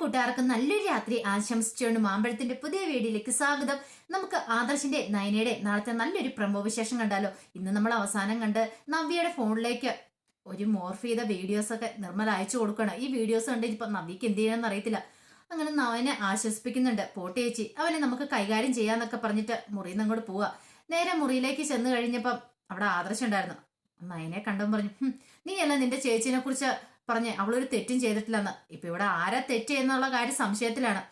കൂട്ടുകാർക്ക് നല്ലൊരു രാത്രി ആശംസിച്ചുകൊണ്ട് മാമ്പഴത്തിന്റെ പുതിയ വീഡിയോയിലേക്ക് സ്വാഗതം. നമുക്ക് ആദർശിന്റെ നയനയുടെ നാളത്തെ നല്ലൊരു പ്രമോ വിശേഷം കണ്ടാലോ? ഇന്ന് നമ്മൾ അവസാനം കണ്ട് നവ്യയുടെ ഫോണിലേക്ക് ഒരു മോർഫ് ചെയ്ത വീഡിയോസ് ഒക്കെ നിർമ്മല അയച്ചു കൊടുക്കണം ഈ വീഡിയോസ് കണ്ട് ഇപ്പൊ നവ്യക്ക് എന്ത് ചെയ്യണമെന്ന് അറിയത്തില്ല. അങ്ങനെ നവനെ ആശ്വസിപ്പിക്കുന്നുണ്ട്. പോട്ടെ ചേച്ചി അവനെ നമുക്ക് കൈകാര്യം ചെയ്യാന്നൊക്കെ പറഞ്ഞിട്ട് മുറിയിൽ നിന്ന് അങ്ങോട്ട് പോവാ. നേരെ മുറിയിലേക്ക് ചെന്ന് കഴിഞ്ഞപ്പം അവിടെ ആദർശം ഉണ്ടായിരുന്നു. നയനെ കണ്ടും പറഞ്ഞു. നീ അല്ല നിന്റെ ചേച്ചിനെ കുറിച്ച് പറഞ്ഞ് അവളൊരു തെറ്റും ചെയ്തിട്ടില്ലെന്ന്. ഇപ്പൊ ഇവിടെ ആരാ തെറ്റ് എന്നുള്ള കാര്യം സംശയത്തിലാണ്.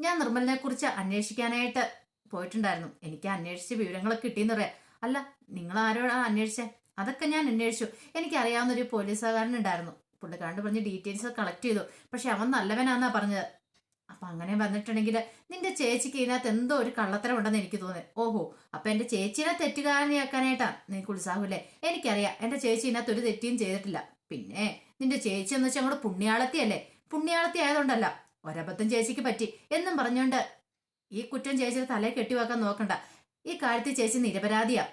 ഞാൻ നിർമ്മലിനെ കുറിച്ച് അന്വേഷിക്കാനായിട്ട് പോയിട്ടുണ്ടായിരുന്നു. എനിക്ക് അന്വേഷിച്ച വിവരങ്ങളൊക്കെ കിട്ടിയെന്ന് പറയാം. അല്ല നിങ്ങൾ ആരോടാ അന്വേഷിച്ചേ? അതൊക്കെ ഞാൻ അന്വേഷിച്ചു. എനിക്കറിയാവുന്ന ഒരു പോലീസുകാരൻ ഉണ്ടായിരുന്നു പുള്ളിക്കാരന്റെ പറഞ്ഞ് ഡീറ്റെയിൽസ് കളക്ട് ചെയ്തു. പക്ഷെ അവൻ നല്ലവനാന്നാ പറഞ്ഞത്. അപ്പൊ അങ്ങനെ വന്നിട്ടുണ്ടെങ്കിൽ നിന്റെ ചേച്ചിക്ക് ഇതിനകത്ത് എന്തോ ഒരു കള്ളത്തരം ഉണ്ടെന്ന് എനിക്ക് തോന്നി. ഓഹോ അപ്പൊ എന്റെ ചേച്ചിനെ തെറ്റുകാരനെയാക്കാനായിട്ടാ നിനക്ക് ഉത്സാഹമില്ലേ? എനിക്കറിയാം എന്റെ ചേച്ചി ഇതിനകത്ത് ഒരു തെറ്റിയും ചെയ്തിട്ടില്ല. പിന്നെ നിന്റെ ചേച്ചി എന്ന് വെച്ചാൽ അങ്ങോട്ട് പുണ്യാളത്തിയല്ലേ പുണ്യാളത്തി ആയതുകൊണ്ടല്ല. ഒരബദ്ധം ചേച്ചിക്ക് പറ്റി. എന്നും പറഞ്ഞുകൊണ്ട് ഈ കുറ്റം ചേച്ചിയുടെ തലയെ കെട്ടിവാക്കാൻ നോക്കണ്ട. ഈ കാര്യത്തിൽ ചേച്ചി നിരപരാധിയാ.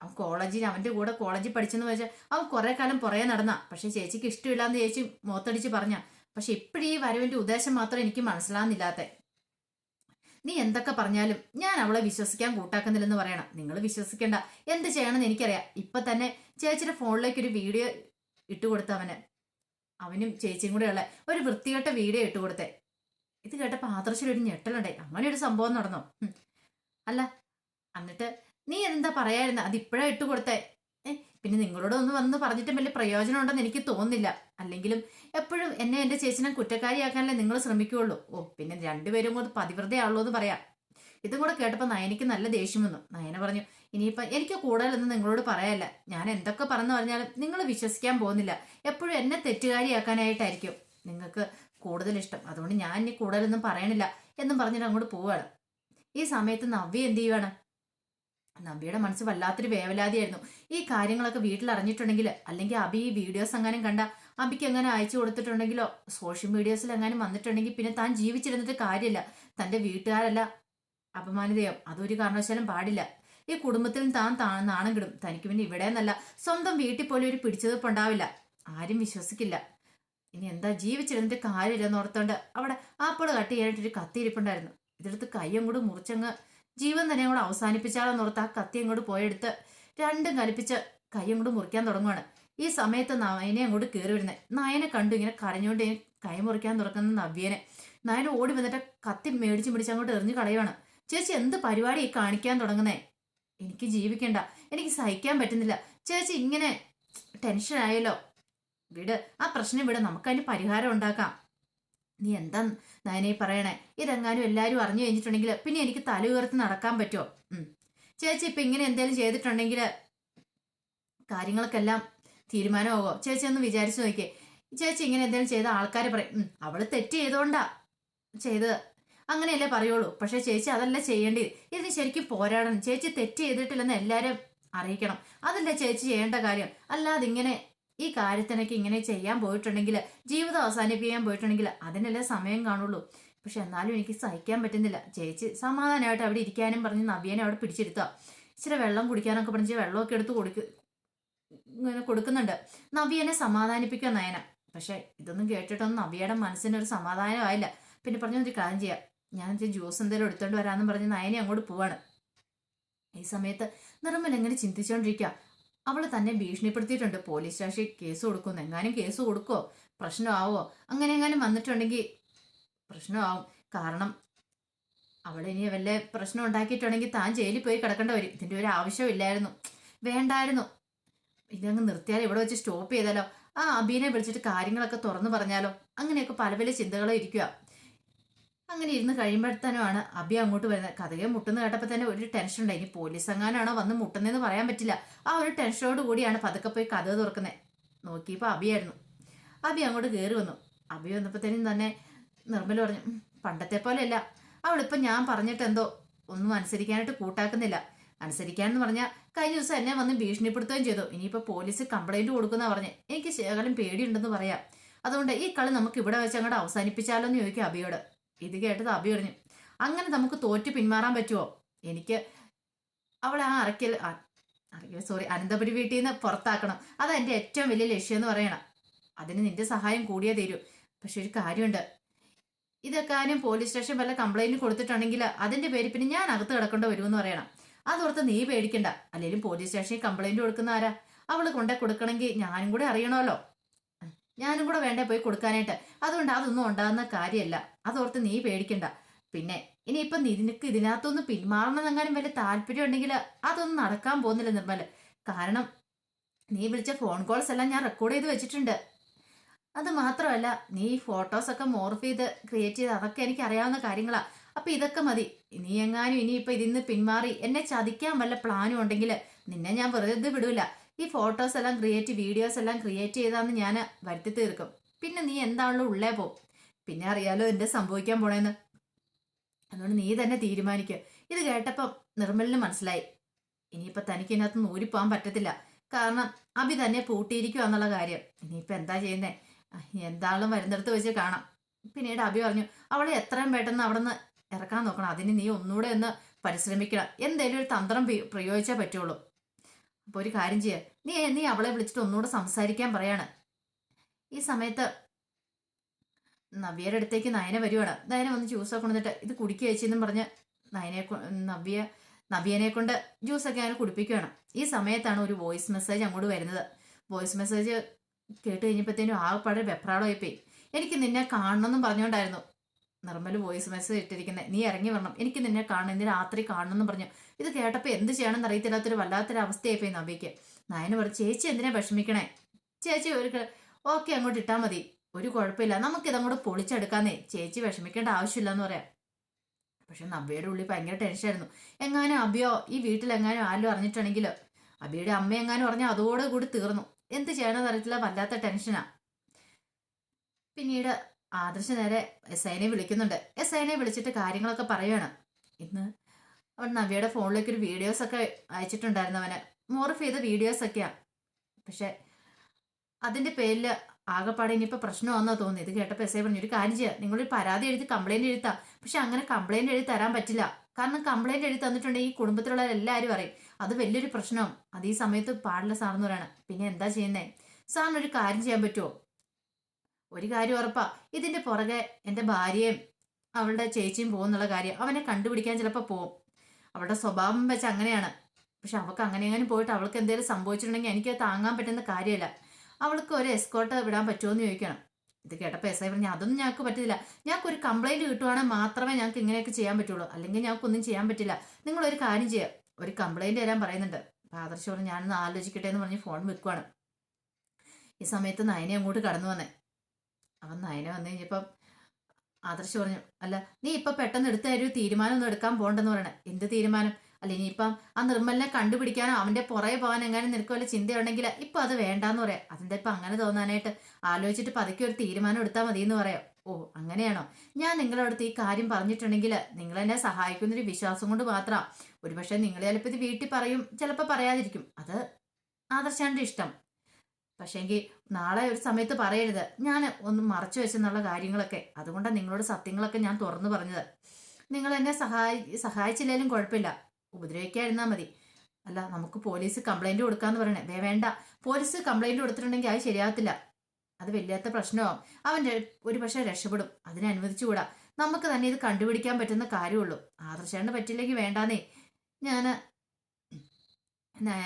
അവൻ കോളേജിൽ അവന്റെ കൂടെ കോളേജിൽ പഠിച്ചെന്ന് വെച്ചാൽ അവൻ കുറെ കാലം പുറകെ നടന്ന. പക്ഷെ ചേച്ചിക്ക് ഇഷ്ടമില്ലാന്ന് ചേച്ചി മുഖത്തടിച്ച് പറഞ്ഞ. പക്ഷെ ഇപ്പോഴീ ഈ വരവിന്റെ ഉദ്ദേശം മാത്രം എനിക്ക് മനസ്സിലാകുന്നില്ലാത്ത നീ എന്തൊക്കെ പറഞ്ഞാലും ഞാൻ അവളെ വിശ്വസിക്കാൻ കൂട്ടാക്കുന്നില്ലെന്ന് പറയണം. നിങ്ങൾ വിശ്വസിക്കേണ്ട. എന്ത് ചെയ്യണമെന്ന് എനിക്കറിയാം. ഇപ്പൊ തന്നെ ചേച്ചിയുടെ ഫോണിലേക്ക് ഒരു വീഡിയോ ഇട്ടുകൊടുത്ത അവന്. അവനും ചേച്ചിയും കൂടെ ഉള്ള ഒരു വൃത്തികെട്ട വീഡിയോ ഇട്ടുകൊടുത്തേ. ഇത് കേട്ടപ്പോ ആദർശിലൊരു ഞെട്ടലുണ്ടായി. അങ്ങനെ ഒരു സംഭവം നടന്നു? അല്ല എന്നിട്ട് നീ എന്താ പറയായിരുന്ന? അത് ഇപ്പോഴാ ഇട്ട് കൊടുത്തേ പിന്നെ നിങ്ങളോട് ഒന്ന് വന്ന് പറഞ്ഞിട്ടും വലിയ പ്രയോജനം ഉണ്ടെന്ന് എനിക്ക് തോന്നുന്നില്ല. അല്ലെങ്കിലും എപ്പോഴും എന്നെ എന്റെ ചേച്ചിനെ കുറ്റക്കാരിയാക്കാനല്ലേ നിങ്ങൾ ശ്രമിക്കുകയുള്ളൂ ഓ പിന്നെ രണ്ടുപേരും കൂടെ പതിവ്രതയാണല്ലോ എന്ന് പറയാം. ഇതും കൂടെ കേട്ടപ്പോ നയനിക്ക് നല്ല ദേഷ്യം വന്നു. നയന പറഞ്ഞു ഇനിയിപ്പൊ എനിക്ക് കൂടുതലൊന്നും നിങ്ങളോട് പറയല്ല. ഞാൻ എന്തൊക്കെ പറഞ്ഞു പറഞ്ഞാലും നിങ്ങൾ വിശ്വസിക്കാൻ പോകുന്നില്ല. എപ്പോഴും എന്നെ തെറ്റുകാരിയാക്കാനായിട്ടായിരിക്കും നിങ്ങൾക്ക് കൂടുതൽ ഇഷ്ടം അതുകൊണ്ട് ഞാൻ ഇനി കൂടുതലൊന്നും പറയണില്ല എന്നും പറഞ്ഞിട്ട് അങ്ങോട്ട് പോവാണ്. ഈ സമയത്ത് നവ്യ എന്ത് ചെയ്യുവാണ്? നവ്യയുടെ മനസ്സ് വല്ലാത്തൊരു വേവലാതിയായിരുന്നു. ഈ കാര്യങ്ങളൊക്കെ വീട്ടിൽ അറിഞ്ഞിട്ടുണ്ടെങ്കിൽ അല്ലെങ്കിൽ അബി ഈ വീഡിയോസ് എങ്ങാനും കണ്ട അബിക്ക് എങ്ങനെ അയച്ചു കൊടുത്തിട്ടുണ്ടെങ്കിലോ സോഷ്യൽ മീഡിയസിൽ എങ്ങാനും വന്നിട്ടുണ്ടെങ്കിൽ പിന്നെ താൻ ജീവിച്ചിരുന്നിട്ട് കാര്യമില്ല. തന്റെ വീട്ടുകാരല്ല അപമാനിതയോ അതൊരു കാരണവശാലും പാടില്ല. ഈ കുടുംബത്തിൽ താൻ നാണം കിടും തനിക്ക് പിന്നെ ഇവിടെ എന്നല്ല സ്വന്തം വീട്ടിൽ പോലും ഒരു പിടിച്ചെടുപ്പുണ്ടാവില്ല ആരും വിശ്വസിക്കില്ല. ഇനി എന്താ ജീവിച്ചിരുന്നിട്ട് കാര്യമില്ലെന്ന് ഓർത്തോണ്ട് അവിടെ ആപ്പിൾ കട്ട് ചെയ്യാനായിട്ടൊരു ഒരു ഇരിപ്പുണ്ടായിരുന്നു. ഇതെടുത്ത് കയ്യും കൂടെ മുറിച്ചങ്ങ് ജീവൻ തന്നെ കൂടെ അവസാനിപ്പിച്ചാലെന്ന് ഓർത്ത് ആ കത്തി അങ്ങോട്ട് പോയെടുത്ത് രണ്ടും കലിപ്പിച്ച് കയ്യും കൂടെ മുറിക്കാൻ തുടങ്ങുവാണ്. ഈ സമയത്ത് നയനെ അങ്ങോട്ട് കയറി വരുന്നത് നയനെ കണ്ടു ഇങ്ങനെ കരഞ്ഞുകൊണ്ട് കൈ മുറിക്കാൻ തുറക്കുന്ന നവ്യനെ. നയന ഓടി വന്നിട്ട് കത്തി മേടിച്ച് പിടിച്ച് അങ്ങോട്ട് എറിഞ്ഞു കളയുവാണ്. ചേച്ചി എന്ത് പരിപാടി കാണിക്കാൻ തുടങ്ങുന്നേ? എനിക്ക് ജീവിക്കണ്ട. എനിക്ക് സഹിക്കാൻ പറ്റുന്നില്ല. ചേച്ചി ഇങ്ങനെ ടെൻഷൻ ആയല്ലോ. വിട് ആ പ്രശ്നം വിട്. നമുക്കതിന് പരിഹാരം ഉണ്ടാക്കാം. നീ എന്താ നയനെ പറയണേ? ഇതെങ്ങാനും എല്ലാവരും അറിഞ്ഞു കഴിഞ്ഞിട്ടുണ്ടെങ്കിൽ പിന്നെ എനിക്ക് തല ഉയർത്തി നടക്കാൻ പറ്റുമോ? ചേച്ചി ഇപ്പൊ ഇങ്ങനെ എന്തെങ്കിലും ചെയ്തിട്ടുണ്ടെങ്കിൽ കാര്യങ്ങൾക്കെല്ലാം തീരുമാനമാകോ ചേച്ചി ഒന്ന് വിചാരിച്ചു നോക്കിയേ. ചേച്ചി ഇങ്ങനെ എന്തെങ്കിലും ചെയ്ത ആൾക്കാർ പറയും. "ഉം, അവൾ തെറ്റ് ചെയ്തോണ്ടാ ചെയ്തത്. അങ്ങനെയല്ലേ പറയുള്ളൂ. പക്ഷെ ചേച്ചി അതല്ല ചെയ്യേണ്ടത്. ഇതിന് ശരിക്കും പോരാടണം. ചേച്ചി തെറ്റ് ചെയ്തിട്ടില്ലെന്ന് എല്ലാവരും അറിയിക്കണം. അതല്ലേ ചേച്ചി ചെയ്യേണ്ട കാര്യം. അല്ലാതെ ഇങ്ങനെ ഈ കാര്യത്തിനൊക്കെ ഇങ്ങനെ ചെയ്യാൻ പോയിട്ടുണ്ടെങ്കിൽ ജീവിതം അവസാനിപ്പിക്കാൻ പോയിട്ടുണ്ടെങ്കിൽ അതിനല്ലേ സമയം കാണുള്ളൂ. പക്ഷെ എന്നാലും എനിക്ക് സഹിക്കാൻ പറ്റുന്നില്ല. ചേച്ചി സമാധാനമായിട്ട് അവിടെ ഇരിക്കാനും പറഞ്ഞ് നവ്യനെ അവിടെ പിടിച്ചിരുത്തുക. ഇച്ചിരി വെള്ളം കുടിക്കാനൊക്കെ പറഞ്ഞ് വെള്ളമൊക്കെ എടുത്ത് കൊടുക്ക ഇങ്ങനെ കൊടുക്കുന്നുണ്ട്. നവ്യനെ സമാധാനിപ്പിക്കുക നയന. പക്ഷെ ഇതൊന്നും കേട്ടിട്ടൊന്നും നവ്യയുടെ മനസ്സിനൊരു സമാധാനമായില്ല. പിന്നെ പറഞ്ഞൊരു കാര്യം ചെയ്യാം. ഞാൻ ജ്യൂസ് എന്തെങ്കിലും എടുത്തോണ്ട് വരാന്ന് പറഞ്ഞ് നയനെ അങ്ങോട്ട് പോവാണ്. ഈ സമയത്ത് നിർമ്മൽ എങ്ങനെ ചിന്തിച്ചുകൊണ്ടിരിക്കുക അവൾ തന്നെ ഭീഷണിപ്പെടുത്തിയിട്ടുണ്ട്. പോലീസ് സ്റ്റേഷനിൽ കേസ് കൊടുക്കുന്നു എങ്ങാനും കേസ് കൊടുക്കോ? പ്രശ്നമാവോ? അങ്ങനെ എങ്ങാനും വന്നിട്ടുണ്ടെങ്കിൽ പ്രശ്നമാവും. കാരണം അവിടെ ഇനി വല്ല പ്രശ്നം ഉണ്ടാക്കിയിട്ടുണ്ടെങ്കിൽ താൻ ജയിലിൽ പോയി കിടക്കേണ്ട വരും. ഇതിന്റെ ഒരു ആവശ്യമില്ലായിരുന്നു. വേണ്ടായിരുന്നു. ഇതങ്ങ് നിർത്തിയാലോ ഇവിടെ വെച്ച് സ്റ്റോപ്പ് ചെയ്താലോ? ആ അബീനെ വിളിച്ചിട്ട് കാര്യങ്ങളൊക്കെ തുറന്നു പറഞ്ഞാലോ? അങ്ങനെയൊക്കെ പല പല ചിന്തകളും ഇരിക്കുക അങ്ങനെ ഇരുന്ന് കഴിയുമ്പോഴത്തേനുമാണ് അബി അങ്ങോട്ട് വരുന്നത്. കഥയെ മുട്ടുന്ന കേട്ടപ്പോൾ തന്നെ ഒരു ടെൻഷൻ ഉണ്ടായി. ഇനി പോലീസ് എങ്ങാനാണോ വന്ന് മുട്ടുന്നതെന്ന് പറയാൻ പറ്റില്ല. ആ ഒരു ടെൻഷനോട് കൂടിയാണ് പതുക്കെ പോയി കഥ തുറക്കുന്നത് നോക്കിയപ്പോൾ അബിയായിരുന്നു അബി അങ്ങോട്ട് കയറി വന്നു. അബി വന്നപ്പോൾ തന്നെ തന്നെ നിർമ്മല പറഞ്ഞു "ഉം, പണ്ടത്തെ പോലെയല്ല. അവളിപ്പോൾ ഞാൻ പറഞ്ഞിട്ട് എന്തോ ഒന്നും അനുസരിക്കാനായിട്ട് കൂട്ടാക്കുന്നില്ല. അനുസരിക്കാന്ന് പറഞ്ഞാൽ കഴിഞ്ഞ ദിവസം എന്നെ വന്ന് ഭീഷണിപ്പെടുത്തുകയും ചെയ്തു. ഇനിയിപ്പോൾ പോലീസ് കംപ്ലൈന്റ് കൊടുക്കുന്ന പറഞ്ഞ്. എനിക്ക് ശകലം പേടിയുണ്ടെന്ന് പറയാം. അതുകൊണ്ട് ഈ കളി നമുക്ക് ഇവിടെ വെച്ച് അങ്ങോട്ട് അവസാനിപ്പിച്ചാലോ എന്ന് ചോദിക്കും അബിയോട് ഇത് കേട്ടത് അബി പറഞ്ഞു അങ്ങനെ നമുക്ക് തോറ്റു പിന്മാറാൻ പറ്റുമോ എനിക്ക് അവളെ ആ അറയ്ക്കൽ അറയ്ക്കൽ സോറി അനന്തപുരി വീട്ടിൽ നിന്ന് പുറത്താക്കണം. അതാ എന്റെ ഏറ്റവും വലിയ ലക്ഷ്യം എന്ന് പറയണം. അതിന് നിന്റെ സഹായം കൂടിയേ തരൂ. പക്ഷെ ഒരു കാര്യമുണ്ട്. ഇതൊക്കെ ആരും പോലീസ് സ്റ്റേഷൻ വല്ല കംപ്ലൈന്റ് കൊടുത്തിട്ടുണ്ടെങ്കിൽ അതിന്റെ പേര് പിന്നെ ഞാൻ അകത്ത് കിടക്കേണ്ട വരുമെന്ന് പറയണം. അതോർത്ത് നീ പേടിക്കണ്ട. അല്ലെങ്കിലും പോലീസ് സ്റ്റേഷനിൽ കംപ്ലൈന്റ് കൊടുക്കുന്ന ആരാ? അവൾ കൊണ്ടേ കൊടുക്കണമെങ്കിൽ ഞാനും കൂടെ അറിയണമല്ലോ. ഞാനും കൂടെ വേണ്ടേ പോയി കൊടുക്കാനായിട്ട്. അതുകൊണ്ട് അതൊന്നും ഉണ്ടാകുന്ന കാര്യമല്ല. അതോർത്ത് നീ പേടിക്കണ്ട. പിന്നെ ഇനി ഇനിയിപ്പം നിനക്ക് ഇതിനകത്തൊന്ന് പിന്മാറണമെന്നെങ്ങാനും വലിയ താല്പര്യം ഉണ്ടെങ്കിൽ അതൊന്നും നടക്കാൻ പോകുന്നില്ല നിർമ്മൽ. കാരണം നീ വിളിച്ച ഫോൺ കോൾസ് എല്ലാം ഞാൻ റെക്കോർഡ് ചെയ്ത് വെച്ചിട്ടുണ്ട്. അത് മാത്രമല്ല നീ ഫോട്ടോസ് ഒക്കെ മോർഫ് ചെയ്ത് ക്രിയേറ്റ് ചെയ്ത് അതൊക്കെ എനിക്ക് അറിയാവുന്ന കാര്യങ്ങളാണ് അപ്പൊ ഇതൊക്കെ മതി. നീ എങ്ങാനും ഇനിയിപ്പോ ഇതിന്ന് പിന്മാറി എന്നെ ചതിക്കാൻ വല്ല പ്ലാനും ഉണ്ടെങ്കിൽ നിന്നെ ഞാൻ വെറുതെ വിടൂല. ഈ ഫോട്ടോസ് എല്ലാം ക്രിയേറ്റ് വീഡിയോസ് എല്ലാം ക്രിയേറ്റ് ചെയ്താന്ന് ഞാൻ വരുത്തി തീർക്കും. പിന്നെ നീ എന്താണല്ലോ ഉള്ളേ പോ. പിന്നെ അറിയാലോ എന്റെ സംഭവിക്കാൻ പോണേന്ന്. അതുകൊണ്ട് നീ തന്നെ തീരുമാനിക്കുക ഇത് കേട്ടപ്പം നിർമ്മലിന് മനസ്സിലായി. ഇനിയിപ്പോ തനിക്ക് ഇതിനകത്ത് നൂരിപ്പോവാൻ പറ്റത്തില്ല. കാരണം അഭി തന്നെ പൂട്ടിയിരിക്കുക എന്നുള്ള കാര്യം. ഇനിയിപ്പോ എന്താ ചെയ്യുന്നേ? എന്താളും വരുന്നിടത്ത് വെച്ച് കാണാം. പിന്നീട് അഭി പറഞ്ഞു അവളെ എത്രയും പെട്ടെന്ന് അവിടെ നിന്ന് ഇറക്കാൻ നോക്കണം. അതിന് നീ ഒന്നുകൂടെ ഒന്ന് പരിശ്രമിക്കണം. എന്തെങ്കിലും ഒരു തന്ത്രം പ്രയോഗിച്ചേ പറ്റുള്ളൂ. അപ്പോൾ ഒരു കാര്യം ചെയ്യ. നീ നീ അവളെ വിളിച്ചിട്ട് ഒന്നുകൂടെ സംസാരിക്കാൻ പറയാണ്. ഈ സമയത്ത് നവ്യയുടെ അടുത്തേക്ക് നയന വരുവാണ്. നയന വന്ന് ജ്യൂസൊക്കെ കൊണ്ടിട്ട് ഇത് കുടിക്കുക പറഞ്ഞ് നയനെ നവ്യ നവ്യനെ കൊണ്ട് ജ്യൂസൊക്കെ അങ്ങനെ കുടിപ്പിക്കുകയാണ് ഈ സമയത്താണ് ഒരു വോയിസ് മെസ്സേജ് അങ്ങോട്ട് വരുന്നത്. വോയിസ് മെസ്സേജ് കേട്ട് കഴിഞ്ഞപ്പോഴത്തേനും ആകെപ്പാടെ വെപ്രാളമായിപ്പോയി എനിക്ക് നിന്നെ കാണണമെന്നും പറഞ്ഞുകൊണ്ടായിരുന്നു. നിർമ്മൽ വോയിസ് മെസ്സേജ് ഇട്ടിരിക്കുന്നത് നീ ഇറങ്ങി വരണം. എനിക്ക് നിന്നെ കാണണം. ഇന്ന് രാത്രി കാണണമെന്ന് പറഞ്ഞു. ഇത് കേട്ടപ്പോൾ എന്ത് ചെയ്യണമെന്ന് അറിയത്തില്ലാത്തൊരു വല്ലാത്തൊരു അവസ്ഥയായിപ്പോയി നവ്യക്ക് നയന് പറഞ്ഞു ചേച്ചി എന്തിനാ വിഷമിക്കണേ? ചേച്ചി ഒരു ഓക്കെ അങ്ങോട്ട് ഇട്ടാൽ മതി. ഒരു കുഴപ്പമില്ല. നമുക്കിതങ്ങോട്ട് പൊളിച്ചെടുക്കാന്നേ. ചേച്ചി വിഷമിക്കേണ്ട ആവശ്യമില്ല എന്ന് പറയാം. പക്ഷെ നബിയുടെ ഉള്ളിൽ ഭയങ്കര ടെൻഷനായിരുന്നു എങ്ങാനും അബിയോ ഈ വീട്ടിൽ വീട്ടിലെങ്ങാനും ആരും അറിഞ്ഞിട്ടുണ്ടെങ്കിലോ? അബിയുടെ അമ്മ എങ്ങാനും പറഞ്ഞാൽ അതോടെ കൂടി തീർന്നു. എന്ത് ചെയ്യണമെന്ന് അറിയത്തില്ല. വല്ലാത്ത ടെൻഷനാ പിന്നീട് ആദർശ് നേരെ എസ് ഐനെ വിളിക്കുന്നുണ്ട്. എസ് ഐനെ വിളിച്ചിട്ട് കാര്യങ്ങളൊക്കെ പറയുകയാണ് ഇന്ന് അവൻ നവ്യയുടെ ഫോണിലേക്ക് ഒരു വീഡിയോസ് ഒക്കെ അയച്ചിട്ടുണ്ടായിരുന്നു അവന്. മോർഫ് ചെയ്ത വീഡിയോസ് ഒക്കെയാ. പക്ഷെ അതിന്റെ പേരിൽ ആകെപ്പാടെ ഇനിയിപ്പോൾ പ്രശ്നമാണെന്നോ തോന്നി ഇത് കേട്ടപ്പോൾ എസ് ഐ പറഞ്ഞു ഒരു കാര്യം ചെയ്യുക നിങ്ങളൊരു പരാതി എഴുതി കംപ്ലൈന്റ് എഴുതാം പക്ഷെ അങ്ങനെ കംപ്ലൈന്റ് എഴുതി തരാൻ പറ്റില്ല. കാരണം കംപ്ലൈന്റ് എഴുതി തന്നിട്ടുണ്ടെങ്കിൽ ഈ കുടുംബത്തിലുള്ള എല്ലാവരും അറിയും അത് വലിയൊരു പ്രശ്നവും അത് ഈ സമയത്ത് പാടില്ല സാറെന്ന് പറയണം. പിന്നെ എന്താ ചെയ്യുന്നേ? സാറിന് ഒരു കാര്യം ചെയ്യാൻ പറ്റുമോ ഒരു കാര്യം ഉറപ്പാ. ഇതിന്റെ പുറകെ എന്റെ ഭാര്യയും അവളുടെ ചേച്ചിയും പോകുന്നുള്ള കാര്യം അവനെ കണ്ടുപിടിക്കാൻ ചിലപ്പോൾ പോവും. അവളുടെ സ്വഭാവം വെച്ച് അങ്ങനെയാണ്. പക്ഷെ അവൾക്ക് അങ്ങനെ അങ്ങനെ പോയിട്ട് അവൾക്ക് എന്തെങ്കിലും സംഭവിച്ചിട്ടുണ്ടെങ്കിൽ എനിക്ക് താങ്ങാൻ പറ്റുന്ന കാര്യമല്ല. അവൾക്ക് ഒരു എസ്കോട്ട് വിടാൻ പറ്റുമോ എന്ന് ചോദിക്കണം. ഇത് കേട്ടപ്പോൾ എസ് ഐ പറഞ്ഞു അതൊന്നും ഞങ്ങൾക്ക് പറ്റില്ല ഞങ്ങൾക്ക് ഒരു കംപ്ലൈന്റ് കിട്ടുവാണെങ്കിൽ മാത്രമേ ഞങ്ങൾക്ക് ഇങ്ങനെയൊക്കെ ചെയ്യാൻ പറ്റുള്ളൂ. അല്ലെങ്കിൽ ഞങ്ങൾക്കൊന്നും ചെയ്യാൻ പറ്റില്ല. നിങ്ങളൊരു കാര്യം ചെയ്യുക ഒരു കംപ്ലൈന്റ് തരാൻ പറയുന്നുണ്ട്. അപ്പൊ ആദർശ് പറഞ്ഞു ഞാനൊന്ന് ആലോചിക്കട്ടെ എന്ന് പറഞ്ഞ് ഫോൺ വെക്കുവാണ്. ഈ സമയത്ത് നയനെ അങ്ങോട്ട് കടന്നു വന്നേ. അവൻ നയന വന്നു കഴിഞ്ഞപ്പം ആദർശ് പറഞ്ഞു അല്ല നീ ഇപ്പൊ പെട്ടെന്ന് എടുത്ത ഒരു തീരുമാനം ഒന്നും എടുക്കാൻ പോണ്ടെന്ന് പറയണേ. എന്ത് തീരുമാനം? അല്ല ഇനിയിപ്പം ആ നിർമ്മലിനെ കണ്ടുപിടിക്കാനോ അവന്റെ പുറകെ പോകാൻ എങ്ങനെ നിനക്ക് വല്ല ചിന്തയുണ്ടെങ്കിൽ ഇപ്പൊ അത് വേണ്ടാന്ന് പറയാം. അതിന്റെ ഇപ്പൊ അങ്ങനെ തോന്നാനായിട്ട് ആലോചിച്ചിട്ട് പതുക്കെ ഒരു തീരുമാനം എടുത്താൽ മതി എന്ന് പറയാം. ഓ അങ്ങനെയാണോ? ഞാൻ നിങ്ങളുടെ അടുത്ത് ഈ കാര്യം പറഞ്ഞിട്ടുണ്ടെങ്കിൽ നിങ്ങൾ എന്നെ സഹായിക്കുന്നൊരു വിശ്വാസം കൊണ്ട് മാത്രം. ഒരുപക്ഷെ നിങ്ങൾ ചിലപ്പോൾ ഇത് വീട്ടിൽ പറയും ചിലപ്പോൾ പറയാതിരിക്കും. അത് ആദർശാന്റെ ഇഷ്ടം. പക്ഷേങ്കിൽ നാളെ ഒരു സമയത്ത് പറയരുത്. ഞാൻ ഒന്ന് മറച്ചു വെച്ചെന്നുള്ള കാര്യങ്ങളൊക്കെ. അതുകൊണ്ടാണ് നിങ്ങളോട് സത്യങ്ങളൊക്കെ ഞാൻ തുറന്നു പറഞ്ഞത്. നിങ്ങൾ എന്നെ സഹായി സഹായിച്ചില്ലെങ്കിലും കുഴപ്പമില്ല. ഉപദ്രവിക്കാതിരുന്നാൽ മതി. അല്ല നമുക്ക് പോലീസ് കംപ്ലൈന്റ് കൊടുക്കാന്ന് പറയണേ. വേ വേണ്ട. പോലീസ് കംപ്ലൈന്റ് കൊടുത്തിട്ടുണ്ടെങ്കിൽ അത് ശരിയാകത്തില്ല അത് വലിയാത്ത പ്രശ്നമാവും. അവൻ ഒരു പക്ഷേ രക്ഷപ്പെടും. അതിനെ അനുവദിച്ചുകൂടാ. നമുക്ക് തന്നെ ഇത് കണ്ടുപിടിക്കാൻ പറ്റുന്ന കാര്യമുള്ളൂ. ആദർശേണ്ട പറ്റില്ലെങ്കിൽ വേണ്ടാന്നേ. ഞാൻ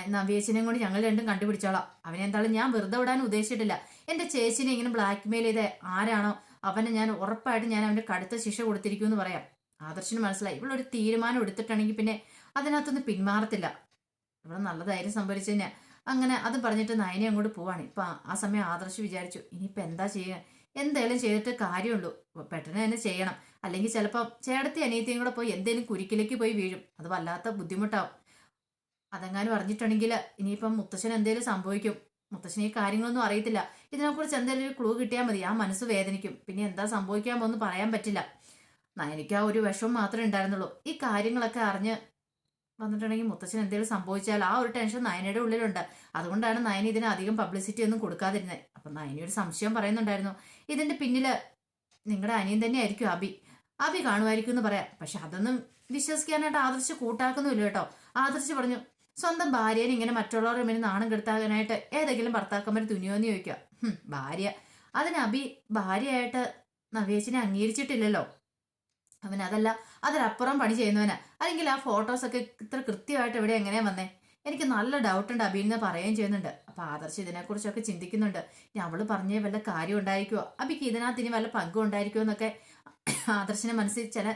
നവ്യേച്ചിനെയും കൊണ്ട് ഞങ്ങൾ രണ്ടും കണ്ടുപിടിച്ചോളാം. അവനെ എന്തായാലും ഞാൻ വെറുതെ വിടാൻ ഉദ്ദേശിച്ചിട്ടില്ല. എന്റെ ചേച്ചിനെ ഇങ്ങനെ ബ്ലാക്ക് മെയിൽ ചെയ്ത ആരാണോ അവനെ ഞാൻ ഉറപ്പായിട്ട് ഞാൻ അവന്റെ കടുത്ത ശിക്ഷ കൊടുത്തിരിക്കും എന്ന് പറയാം. ആദർശന് മനസ്സിലായി. ഇവളൊരു തീരുമാനം എടുത്തിട്ടാണെങ്കിൽ പിന്നെ അതിനകത്തൊന്നും പിന്മാറത്തില്ല. ഇവിടെ നല്ലതായിരുന്നു സംഭരിച്ചു തന്നെ അങ്ങനെ അത് പറഞ്ഞിട്ട് നയനെ അങ്ങോട്ട് പോവാണ്. ഇപ്പൊ ആ- സമയം ആദർശ് വിചാരിച്ചു ഇനിയിപ്പൊ എന്താ ചെയ്യുക എന്തായാലും ചെയ്തിട്ട് കാര്യമുള്ളൂ. പെട്ടെന്ന് തന്നെ ചെയ്യണം. അല്ലെങ്കിൽ ചിലപ്പോൾ ചേട്ടത്തി അനിയത്തിയും കൂടെ പോയി എന്തെങ്കിലും കുരുക്കിലേക്ക് പോയി വീഴും. അത് വല്ലാത്ത ബുദ്ധിമുട്ടാവും. അതെങ്ങാനും അറിഞ്ഞിട്ടുണ്ടെങ്കിൽ ഇനിയിപ്പം മുത്തശ്ശൻ എന്തേലും സംഭവിക്കും. മുത്തശ്ശന് ഈ കാര്യങ്ങളൊന്നും അറിയത്തില്ല. ഇതിനെക്കുറിച്ച് എന്തെങ്കിലും ഒരു ക്ലൂ കിട്ടിയാൽ മതി. ആ മനസ്സ് വേദനിക്കും. പിന്നെ എന്താ സംഭവിക്കാൻ പോകുന്നു പറയാൻ പറ്റില്ല. നയനിക്ക് ആ ഒരു വിഷമം മാത്രമേ ഉണ്ടായിരുന്നുള്ളൂ. ഈ കാര്യങ്ങളൊക്കെ അറിഞ്ഞ് വന്നിട്ടുണ്ടെങ്കിൽ മുത്തച്ഛൻ എന്തെങ്കിലും സംഭവിച്ചാൽ ആ ഒരു ടെൻഷൻ നയനയുടെ ഉള്ളിലുണ്ട്. അതുകൊണ്ടാണ് നയന ഇതിന് അധികം പബ്ലിസിറ്റി ഒന്നും കൊടുക്കാതിരുന്നത് അപ്പൊ നയന ഒരു സംശയം പറയുന്നുണ്ടായിരുന്നു. ഇതിന്റെ പിന്നിൽ നിങ്ങളുടെ അനിയൻ തന്നെ ആയിരിക്കും അബി. അബി കാണുമായിരിക്കും എന്ന് പറയാം. പക്ഷെ അതൊന്നും വിശ്വസിക്കാനായിട്ട് ആദർശ് കൂട്ടാക്കുന്നുമില്ല കേട്ടോ. ആദർശ് പറഞ്ഞു സ്വന്തം ഭാര്യനെ ഇങ്ങനെ മറ്റുള്ളവരുടെ മുന്നിൽ നാണം കെടുത്താകാനായിട്ട് ഏതെങ്കിലും ഭർത്താക്കന്മാർ തുനിയോന്ന് ചോദിക്കുക. ഭാര്യ. അതിന് അഭി ഭാര്യയായിട്ട് നവ്യേച്ചിനെ അംഗീകരിച്ചിട്ടില്ലല്ലോ. അവൻ അതല്ല അതിനപ്പുറം പണി ചെയ്യുന്നവനാ. അല്ലെങ്കിൽ ആ ഫോട്ടോസൊക്കെ ഇത്ര കൃത്യമായിട്ട് ഇവിടെ എങ്ങനെയാ വന്നേ? എനിക്ക് നല്ല ഡൗട്ട് ഉണ്ട് അബിന്ന് പറയുകയും ചെയ്യുന്നുണ്ട്. അപ്പൊ ആദർശ് ഇതിനെക്കുറിച്ചൊക്കെ ചിന്തിക്കുന്നുണ്ട്. ഇനി അവൾ പറഞ്ഞേ വല്ല കാര്യം ഉണ്ടായിരിക്കുമോ അബിക്ക് ഇതിനകത്ത് ഇനി വല്ല പങ്കും ഉണ്ടായിരിക്കുമോ എന്നൊക്കെ ആദർശിന്റെ മനസ്സിൽ ചില